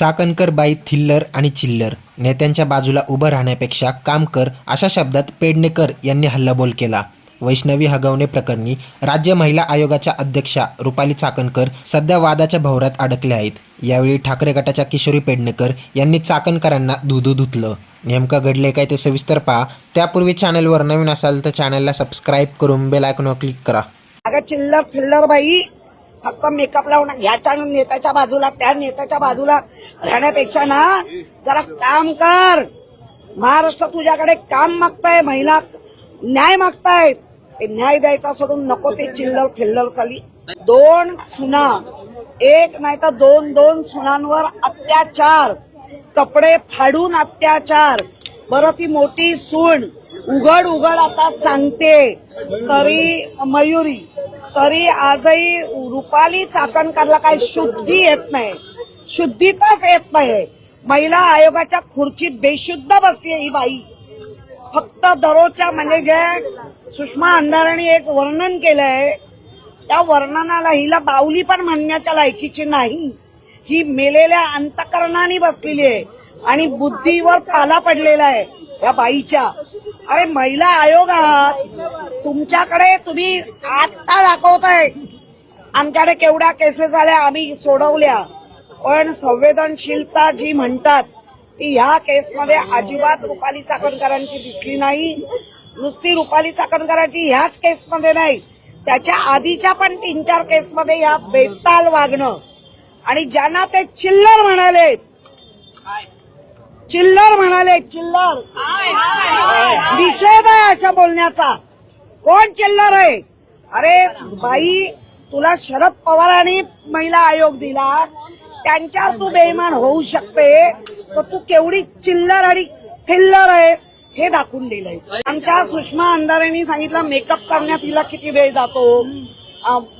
चाकणकर बाई थिल्लर आणि चिल्लर नेत्यांच्या बाजूला उभं राहण्यापेक्षा काम कर अशा शब्दात पेडणेकर यांनी हल्लाबोल केला. वैष्णवी हगवणे प्रकरणी राज्य महिला आयोगाच्या अध्यक्षा रुपाली चाकणकर सध्या वादाच्या भवरात अडकल्या आहेत. यावेळी ठाकरे गटाच्या किशोरी पेडणेकर यांनी चाकणकरांना धुधू धुतलं. नेमकं घडले काय ते सविस्तर पहा. त्यापूर्वी चॅनलवर नवीन असाल तर चॅनलला सबस्क्राईब करून बेल आयकॉनवर क्लिक करा. अगं चिल्लर फिल्लर बाई फक्त मेकअप लावून ह्याच्या नेत्याच्या बाजूला त्या नेत्याच्या बाजूला राहण्यापेक्षा ना जरा काम कर. महाराष्ट्र तुझ्याकडे काम मागताय महिला न्याय मागतायत ते न्याय द्यायचा सोडून नको ते चिल्लर थिल्लर साली. दोन सुना. एक नाही तर दोन दोन सुनांवर अत्याचार. कपडे फाडून अत्याचार. बरं ती मोठी सून. उघड उघड आता सांगते. तरी मयुरी. तरी आजही रुपाली चाकणकरला काही शुद्धी येत नाही. शुद्धीतच येत नाही. महिला आयोगाच्या खुर्चीत बेशुद्ध बसली ही बाई. फक्त दररोजच्या म्हणजे जे सुषमा अंधाराने एक वर्णन केलंय त्या वर्णनाला हिला बावली पण म्हणण्याच्या लायकीची नाही. ही मेलेल्या अंतकरणाने बसलेली आहे आणि बुद्धीवर पाला पडलेला आहे या बाईच्या. अरे महिला आयोग आहात. तुमच्याकडे तुम्ही आत्ता दाखवताय. आमच्याकडे केवढ्या केसेस आल्या आम्ही सोडवल्या. पण संवेदनशीलता जी म्हणतात ती ह्या केसमध्ये अजिबात रुपाली चाकणकरांची दिसली नाही. नुसती रुपाली चाकणकरांची ह्याच केसमध्ये नाही. त्याच्या आधीच्या पण तीन चार केसमध्ये या बेताल वागणं. आणि ज्यांना ते चिल्लर म्हणाले चिल्लर म्हणाले चिल्लर. निषेध आहे अशा बोलण्याचा. कोण चिल्लर आहे? अरे बाई तुला शरद पवारांनी महिला आयोग दिला. त्यांच्यावर तू बेमान होऊ शकते. तर तू केवढी चिल्लर आणि थिल्लर आहेस हे दाखवून दिलंयस. आमच्या सुषमा अंधारेंनी सांगितलं मेकअप करण्यात तिला किती वेळ जातो?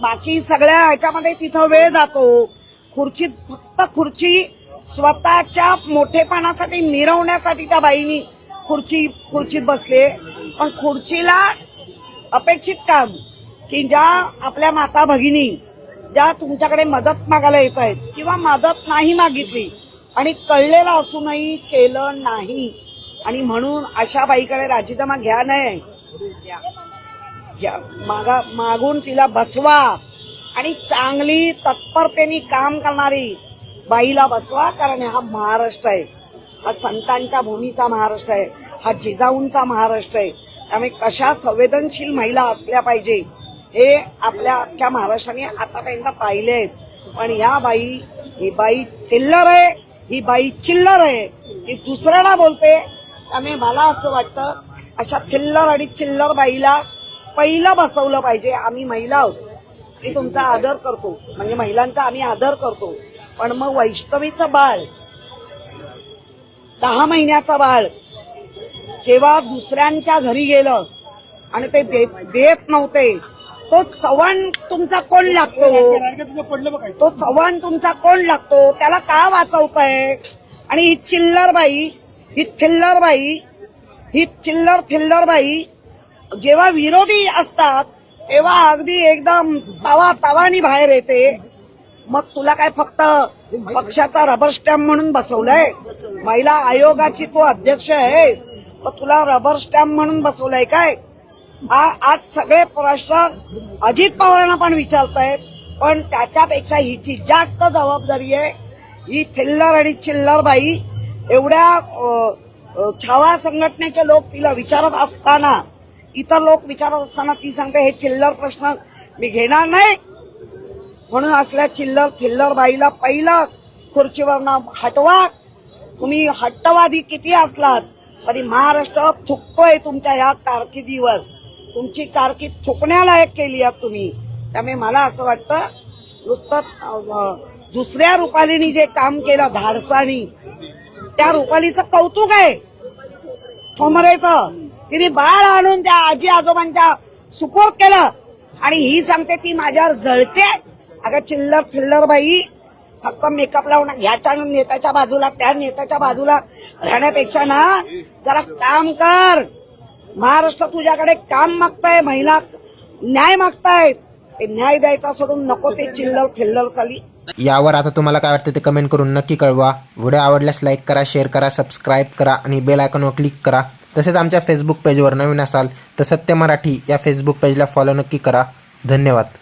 बाकी सगळ्या ह्याच्यामध्ये तिथं वेळ जातो. खुर्चीत फक्त खुर्ची स्वतःच्या मोठेपणासाठी मिरवण्यासाठी त्या बाईनी खुर्ची खुर्चीत बसले. पण खुर्चीला अपेक्षित काम की ज्या आपल्या माता भगिनी ज्या तुमच्याकडे मदत मागायला येत आहेत किंवा मदत नाही मागितली आणि कळलेलं असूनही केलं नाही. आणि म्हणून अशा बाईकडे राजीनामा घ्या नाही घ्या- मागा मागून तिला बसवा. आणि चांगली तत्परतेने काम करणारी बाईला बसवा कारण हा महाराष्ट्र आहे. हा संतांच्या भूमीचा महाराष्ट्र आहे. हा जिजाऊंचा महाराष्ट्र आहे. त्यामुळे कशा संवेदनशील महिला असल्या पाहिजे हे आपल्या अख्ख्या महाराष्ट्राने आतापर्यंत पाहिले आहेत. पण ह्या बाई ही बाई चिल्लर आहे ही बाई चिल्लर आहे. ही दुसऱ्याला बोलते. त्यामुळे मला असं वाटतं अशा चिल्लर आणि चिल्लर बाईला पहिलं बसवलं पाहिजे. आम्ही महिला आहोत. मी तुमचा आदर करतो. म्हणजे महिलांचा आम्ही आदर करतो. पण मग वैष्णवीचं बाळ दहा महिन्याचं बाळ जेव्हा दुसऱ्यांच्या घरी गेलं आणि ते देत देत नव्हते तो चव्हाण तुमचा कोण लागतो? तो चव्हाण तुमचा कोण लागतो? त्याला का वाचवताय? आणि ही चिल्लर बाई ही थिल्लर बाई ही चिल्लर थिल्लर बाई जेव्हा विरोधी असतात तेव्हा अगदी एकदम तवा तवानी बाहेर येते. मग तुला काय फक्त पक्षाचा रबर स्टॅम्प म्हणून बसवलंय? महिला आयोगाची तू अध्यक्ष आहेस तर तुला रबर स्टॅम्प म्हणून बसवलंय काय? आज सगळे प्रश्न अजित पवारांना पण विचारतायत पण त्याच्यापेक्षा हिची जास्त जबाबदारी आहे. ही थिल्लर आणि चिल्लर बाई एवढ्या छावा संघटनेचे लोक तिला विचारत असताना इतर लोक विचारत असताना ती सांगते हे चिल्लर प्रश्न मी घेणार नाही. म्हणून असल्या चिल्लर थिल्लर बाईला पहिलं खुर्चीवरनं हटवा. तुम्ही हट्टवादी किती असलात तरी महाराष्ट्र थुकतोय तुमच्या या कारकिर्दीवर. तुमची कारकीर्द थुकण्यालायक केली आहात तुम्ही. त्यामुळे मला असं वाटतं नुसतं दुसऱ्या रुपालीनी जे काम केलं धाडसानी त्या रुपालीचं कौतुक आहे. ठोमरेचं तिने बाळ आणून त्या आजी आजोबांच्या सुपोर्ट केलं. आणि ही सांगते ती माझ्यावर जळते. अगं चिल्लर थिल्लर बाई फक्त मेकअप लावून ह्याच्या नेत्याच्या बाजूला त्या नेत्याच्या बाजूला राहण्यापेक्षा ना जरा काम कर. महाराष्ट्र तुझ्याकडे काम मागताय महिला न्याय मागतायत ते न्याय द्यायचा सोडून नको ते चिल्लर थिल्लर साली यावर आता तुम्हाला काय वाटतं ते कमेंट करून नक्की कळवा. व्हिडिओ आवडल्यास लाईक करा शेअर करा सबस्क्राईब करा आणि बेल आयकॉनवर क्लिक करा. तसेच आमच्या फेसबुक पेजवर नवीन असाल तर सत्य मराठी या फेसबुक पेजला फॉलो नक्की करा. धन्यवाद.